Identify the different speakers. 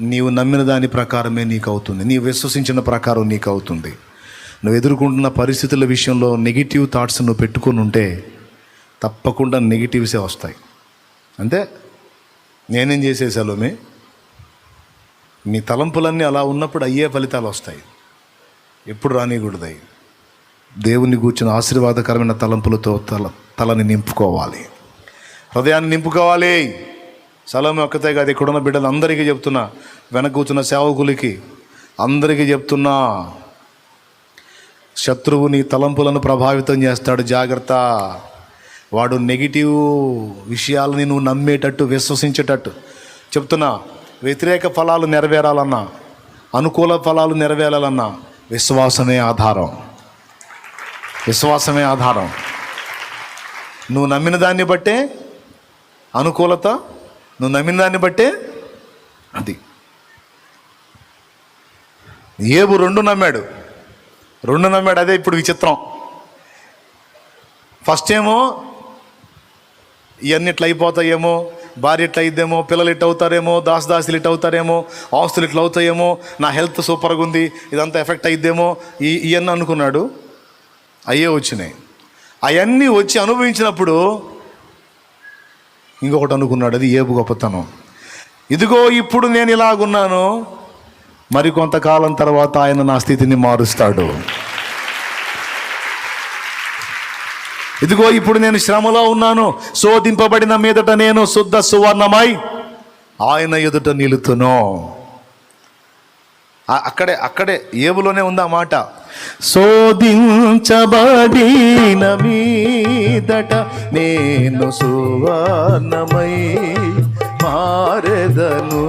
Speaker 1: నీవు నమ్మిన దాని ప్రకారమే నీకు అవుతుంది నీవు విశ్వసించిన ప్రకారం నీకు అవుతుంది నువ్వు ఎదుర్కొంటున్న పరిస్థితుల విషయంలో నెగిటివ్ థాట్స్ నువ్వు పెట్టుకొని ఉంటే తప్పకుండా నెగిటివ్సే వస్తాయి. అంతే? నేనేం చేసే మీ నీ తలంపులన్నీ అలా ఉన్నప్పుడు అయ్యే ఫలితాలు వస్తాయి. ఎప్పుడు రానికూడదాయి దేవుని కూర్చున్న ఆశీర్వాదకరమైన తలంపులతో తల తలని నింపుకోవాలి. హృదయాన్ని నింపుకోవాలి. సలం ఒక్కతే కాదు ఇక్కడున్న బిడ్డలు అందరికీ చెప్తున్నా వెనక కూర్చున్న సేవకులకి అందరికీ చెప్తున్నా. శత్రువు నీ తలంపులను ప్రభావితం చేస్తాడు జాగ్రత్త. వాడు నెగిటివ్ విషయాలని నువ్వు నమ్మేటట్టు విశ్వసించేటట్టు. చెప్తున్నా వ్యతిరేక ఫలాలు నెరవేరాలన్నా అనుకూల ఫలాలు నెరవేరాలన్నా విశ్వాసమే ఆధారం. విశ్వాసమే ఆధారం. నువ్వు నమ్మిన దాన్ని బట్టే అనుకూలత నువ్వు నమ్మిన దాన్ని బట్టే అది. ఏబు రెండు నమ్మాడు. రెండు నమ్మాడు అదే ఇప్పుడు విచిత్రం. ఫస్ట్ ఏమో ఇవన్నీ ఇట్లా అయిపోతాయేమో భార్య ఇట్లా అయిద్దేమో పిల్లలు ఇట్లా అవుతారేమో దాసదాసులు ఇట్లా అవుతారేమో ఆస్తులు ఇట్లా అవుతాయేమో నా హెల్త్ సూపర్గా ఉంది ఇదంతా ఎఫెక్ట్ అయిద్దేమో ఈ ఇవన్నీ అనుకున్నాడు. అయ్యే వచ్చినాయి. అవన్నీ వచ్చి అనుభవించినప్పుడు ఇంకొకటి అనుకున్నాడు అది ఏబు గొప్పతనం. ఇదిగో ఇప్పుడు నేను ఇలాగున్నాను మరి కొంతకాలం తర్వాత ఆయన నా స్థితిని మారుస్తాడు. ఇదిగో ఇప్పుడు నేను శ్రమలో ఉన్నాను శోధింపబడిన మీదట నేను శుద్ధ సువర్ణమై ఆయన ఎదుట నిలుతును. అక్కడే అక్కడే ఏబులోనే ఉంది ఆ మాట. శోధించబడిన మీదట నేను సువర్ణమై మారెదను.